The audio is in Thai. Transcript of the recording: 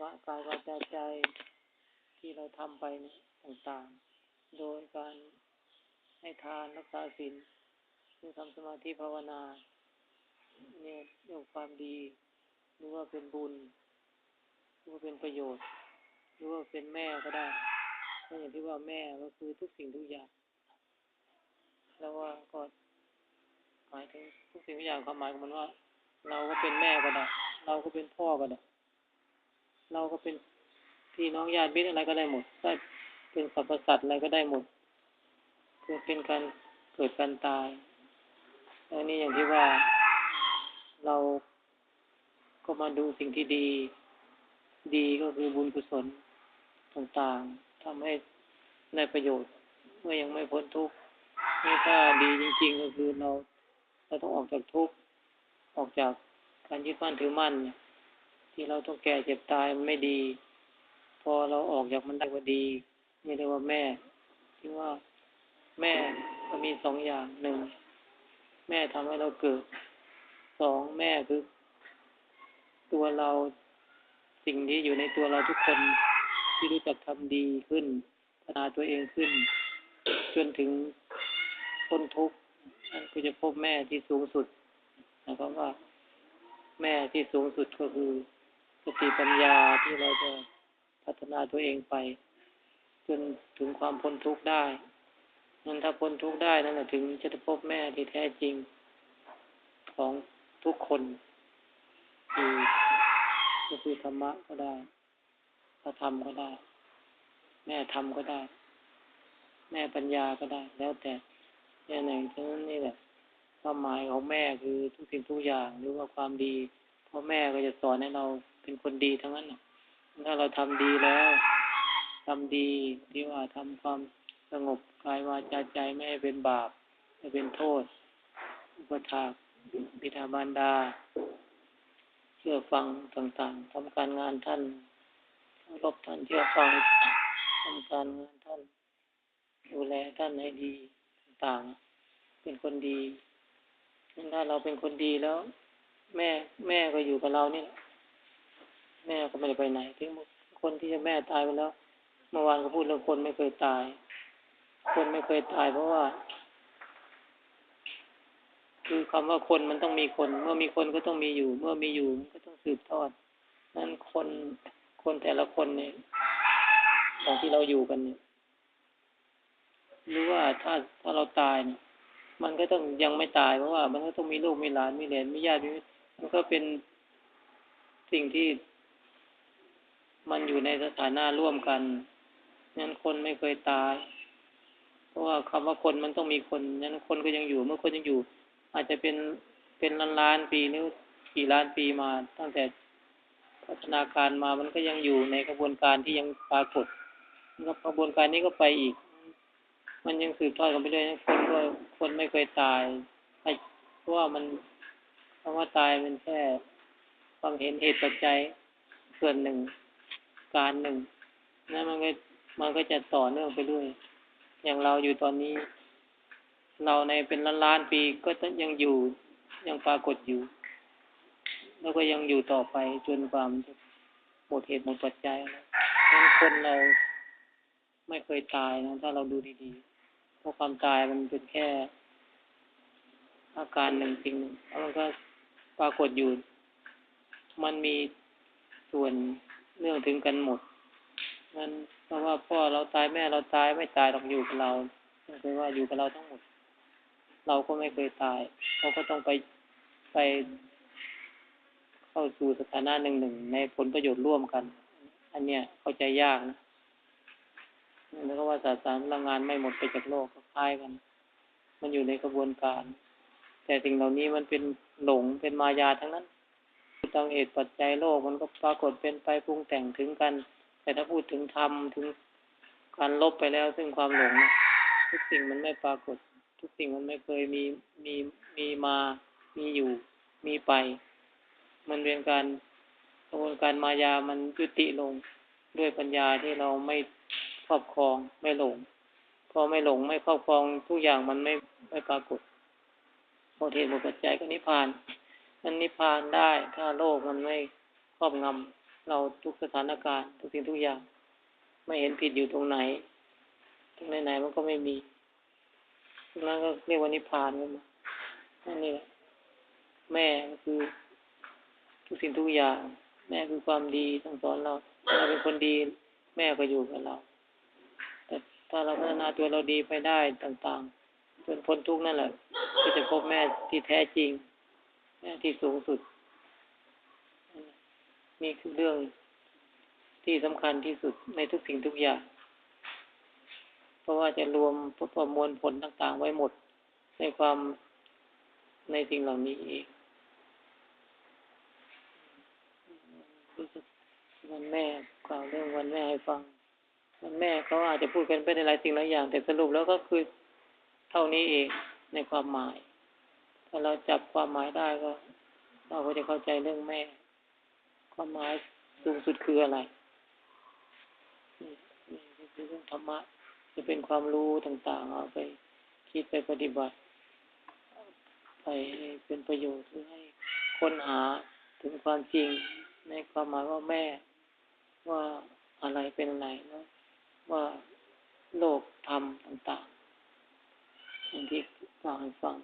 วะกายวาจาใจที่เราทำไปเนี่ยต่างๆ โดยการให้ทานรักษาศีลคือทำสมาธิภาวนา เนี่ยเรื่องความดีหรือว่าเป็นบุญหรือว่าเป็นประโยชน์ หรือว่าเป็นแม่ก็ได้ก็อย่างที่ว่าแม่ก็คือทุกสิ่งทุกอย่าง แล้วว่าก็หมายถึงทุกสิ่งทุกอย่างความหมายของมันว่า เราก็เป็นแม่ก็ได้ เราก็เป็นพ่อก็ได้ เราก็เป็นพี่น้องญาติมิตรอะไรก็ได้หมดถ้าเป็นสรรพสัตว์อะไรก็ได้หมดคือเป็นการเกิดการตายอันนี้อย่างที่ว่าเราก็มาดูสิ่งที่ดี ดีก็คือบุญกุศลต่างๆทำให้ได้ประโยชน์ เมื่อยังไม่พ้นทุกข์นี่ถ้าดีจริง ๆ ก็คือเราเราต้องออกจากทุกข์ออกจากการยึดมั่นถือมั่นเนี่ย ที่เราต้องแก่เจ็บตายมันไม่ดี พอเราออกจากมันได้ก็ดีนี่เรียกว่าแม่ที่ว่าแม่ก็มีสองอย่างหนึ่งแม่ทำให้เราเกิดสองแม่คือ ตัวเราสิ่งที่อยู่ในตัวเราทุกคนที่รู้จักทำดีขึ้นพัฒนาตัวเองขึ้น จนถึงพ้นทุกข์นั่นก็จะพบแม่ที่สูงสุดนะครับว่า แม่ที่สูงสุดก็คือ สติปัญญาที่เราจะพัฒนาตัวเองไป จนถึงความพ้นทุกข์ได้นั้นถ้าพ้นทุกข์ได้นั่นแหละถึงจะพบแม่ที่แท้จริงของทุกคนคือก็คือธรรมะก็ได้พระธรรมก็ได้ แม่ธรรมก็ได้ แม่ปัญญาก็ได้ แล้วแต่เนี่ยหนึ่งฉะนั้นนี่แหละความหมายของแม่คือทุกสิ่งทุกอย่างหรือว่าความดีพ่อแม่ก็จะสอนให้เรา เป็นคนดีทั้งนั้นถ้าเราทำดีแล้วทำดีที่ว่าทำความสงบกายวาจาใจไม่ให้เป็นบาปไม่เป็นโทษ อุปถากบิดาบารดาเชื่อฟังต่างๆทำการงานท่านรบท่านเชื่อฟังทำการงานท่าน ดูแลท่านให้ดีต่างๆ เป็นคนดีถ้าเราเป็นคนดีแล้ว แม่แม่ก็อยู่กับเราเนี่ย แม่ก็ไม่ได้ไปไหนถึงคนที่จะแม่ตายไปแล้ว เมื่อวานก็พูดเรื่องคนไม่เคยตาย คนไม่เคยตาย เพราะว่า คือคำว่าคนมันต้องมีคน เมื่อมีคนก็ต้องมีอยู่ เมื่อมีอยู่มันก็ต้องสืบทอดนั้นคนคนแต่ละคนเนี่ยของที่เราอยู่กันเนี่ยหรือว่าถ้าถ้าเราตายเนี่ยมันก็ต้องยังไม่ตายเพราะว่า มันก็ต้องมีลูกมีหลานมีเหลนมีญาติมีมันก็เป็นสิ่งที่ มันอยู่ในสถานะร่วมกันนั้นคนไม่เคยตาย เพราะว่าคำว่าคนมันต้องมีคนนั้นคนก็ยังอยู่ เมื่อคนยังอยู่ อาจจะเป็นเป็นล้านล้านปีหรือกี่ล้านปีมา ตั้งแต่พัฒนาการมามันก็ยังอยู่ในกระบวนการที่ยังปรากฏกระบวนการนี้ก็ไปอีก มันยังสืบทอดกันไปเรื่อยคนก็คนไม่เคยตายเพราะว่ามันคำว่าตายมันแค่ความเห็นเหตุปัจจัยส่วนหนึ่ง การหนึ่งนั่นมันก็มันก็จะต่อเนื่องไปด้วยอย่างเราอยู่ตอนนี้ เราในเป็นล้านล้านปีก็ยังอยู่ยังปรากฏอยู่ แล้วก็ยังอยู่ต่อไปจนความหมดเหตุหมดปัจจัยนั้นคนเราไม่เคยตายนะถ้าเราดูดีๆเพราะความตายมันเป็นแค่ อาการหนึ่งสิ่งหนึ่งแล้วมันก็ปรากฏอยู่ มันมีส่วน เรื่องถึงกันหมดนั้นเพราะว่าพ่อเราตายแม่เราตายไม่ตายหรอกอยู่กับเราคือว่าอยู่กับเราทั้งหมด เราก็ไม่เคยตาย เราก็ต้องไปไป เข้าสู่สถานะหนึ่งหนึ่งในผลประโยชน์ร่วมกัน อันเนี้ยเข้าใจยากนะแล้วก็ว่าสสารพลังงานไม่หมดไปจากโลกก็คล้ายกัน มันอยู่ในกระบวนการ แต่สิ่งเหล่านี้มันเป็นหลงเป็นมายาทั้งนั้น ตามเหตุปัจจัยโลกมันก็ปรากฏเป็นไปปรุงแต่งถึงกัน แต่ถ้าพูดถึงธรรมถึงการลบไปแล้วซึ่งความหลงทุกสิ่งมันไม่ปรากฏ ทุกสิ่งมันไม่เคยมีมีมีมามีอยู่มีไป มันเป็นการกระบวนการมายามันยุติลงด้วยปัญญาที่เราไม่ครอบครองไม่หลงพอไม่หลงไม่ครอบครองทุกอย่างมันไม่ไม่ปรากฏพอเหตุหมดปัจจัยก็นิพพาน มันนิพพานได้ถ้าโลกมันไม่ครอบงำเราทุกสถานการณ์ ทุกสิ่งทุกอย่าง ไม่เห็นผิดอยู่ตรงไหน ตรงไหนๆมันก็ไม่มีตรงนั้นก็เรียกว่านิพพานกันมานั่นนี่แหละแม่คือ ทุกสิ่งทุกอย่าง แม่คือความดีสั่งสอนเราเราเป็นคนดีแม่ก็อยู่กับเรา แต่ถ้าเราพัฒนาตัวเราดีไปได้ต่างๆจนพ้นทุกนั่นแหละก็จะพบแม่ที่แท้จริง ที่สูงสุด นี่คือเรื่องที่สำคัญที่สุดในทุกสิ่งทุกอย่าง เพราะว่าจะรวมประมวลผลต่างๆ ไว้หมดในความในสิ่งเหล่านี้เองรู้สึกวันแม่กล่าวเรื่องวันแม่ให้ฟัง วันแม่เขาอาจจะพูดกันไปในหลายสิ่งหลายอย่าง แต่สรุปแล้วก็คือเท่านี้เองในความหมาย ถ้าเราจับความหมายได้ก็ เราก็จะเข้าใจเรื่องแม่ ความหมายสูงสุดคืออะไรนี่นี่คือเรื่องธรรมะ จะเป็นความรู้ต่างๆ เอาไปคิดไปปฏิบัติ ไปเป็นประโยชน์หรือให้ค้นหาถึงความจริง ในความหมายว่าแม่ ว่าอะไรเป็นอะไรนะว่าโลกธรรมต่างๆอย่างที่กล่าวให้ฟัง